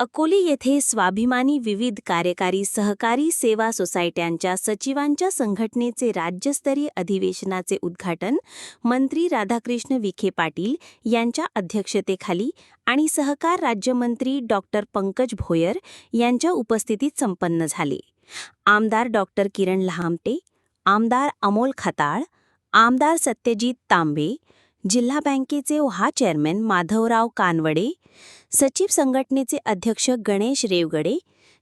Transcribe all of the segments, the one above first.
अकोली येथे स्वाभिमानी विविध कार्यकारी सहकारी सेवा सोसायट्यांच्या सचिवांच्या संघटनेचे राज्यस्तरीय अधिवेशनाचे उद्घाटन मंत्री राधाकृष्ण विखे पाटील यांच्या अध्यक्षतेखाली आणि सहकार राज्यमंत्री डॉक्टर पंकज भोयर यांच्या उपस्थितीत संपन्न झाले. आमदार डॉक्टर किरण लहामटे आमदार अमोल खताळ आमदार सत्यजित तांबे जिल्हा बँकेचे ओहा चेअरमॅन माधवराव कानवडे सचिव संघटनेचे अध्यक्ष गणेश रेवगडे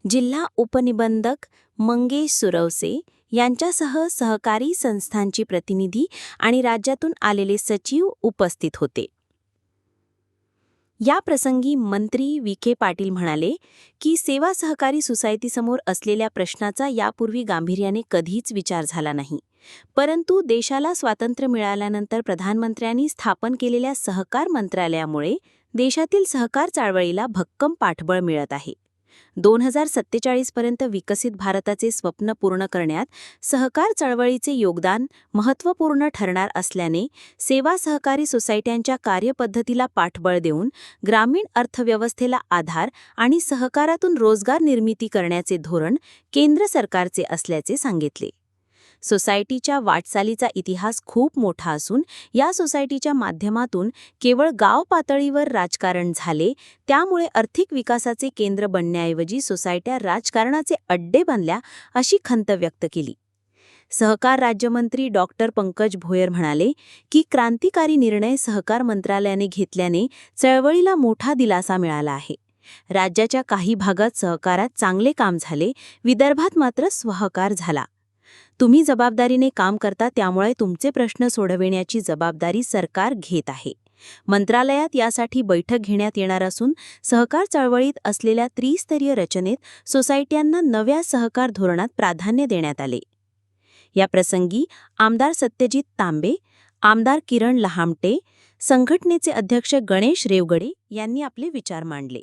जिल्हा उपनिबंधक मंगेश सुरवसे यांच्यासह सहकारी संस्थांची प्रतिनिधी आणि राज्यातून आलेले सचिव उपस्थित होते. या प्रसंगी मंत्री विखे पाटील म्हणाले की सेवा सहकारी सोसायटीसमोर असलेल्या प्रश्नाचा यापूर्वी गांभीर्याने कधीच विचार झाला नाही. परंतु देशाला स्वातंत्र्य मिळाल्यानंतर प्रधानमंत्र्यांनी स्थापन केलेल्या सहकार मंत्रालयामुळे देशातील सहकार चळवळीला भक्कम पाठबळ मिळत आहे. दोन हजार सत्तेचाळीसपर्यंत विकसित भारताचे स्वप्न पूर्ण करण्यात सहकार चळवळीचे योगदान महत्त्वपूर्ण ठरणार असल्याने सेवा सहकारी सोसायट्यांच्या कार्यपद्धतीला पाठबळ देऊन ग्रामीण अर्थव्यवस्थेला आधार आणि सहकारातून रोजगार निर्मिती करण्याचे धोरण केंद्र सरकारचे असल्याचे सांगितले. सोसायटीच्या वाटचालीचा इतिहास खूप मोठा असून या सोसायटीच्या माध्यमातून केवळ गाव पातळीवर राजकारण झाले त्यामुळे आर्थिक विकासाचे केंद्र बनण्याऐवजी सोसायट्या राजकारणाचे अड्डे बनल्या अशी खंत व्यक्त केली. सहकार राज्यमंत्री डॉक्टर पंकज भोयर म्हणाले की क्रांतिकारी निर्णय सहकार मंत्रालयाने घेतल्याने चळवळीला मोठा दिलासा मिळाला आहे. राज्याच्या काही भागात सहकारात चांगले काम झाले विदर्भात मात्र स्वहकार झाला. तुम्ही जबाबदारीने काम करता त्यामुळे तुमचे प्रश्न सोडविण्याची जबाबदारी सरकार घेत आहे. मंत्रालयात यासाठी बैठक घेण्यात येणार असून सहकार चळवळीत असलेल्या त्रिस्तरीय रचनेत सोसायट्यांना नव्या सहकार धोरणात प्राधान्य देण्यात आले. या प्रसंगी आमदार सत्यजित तांबे आमदार किरण लहामटे संघटनेचे अध्यक्ष गणेश रेवगडे यांनी आपले विचार मांडले.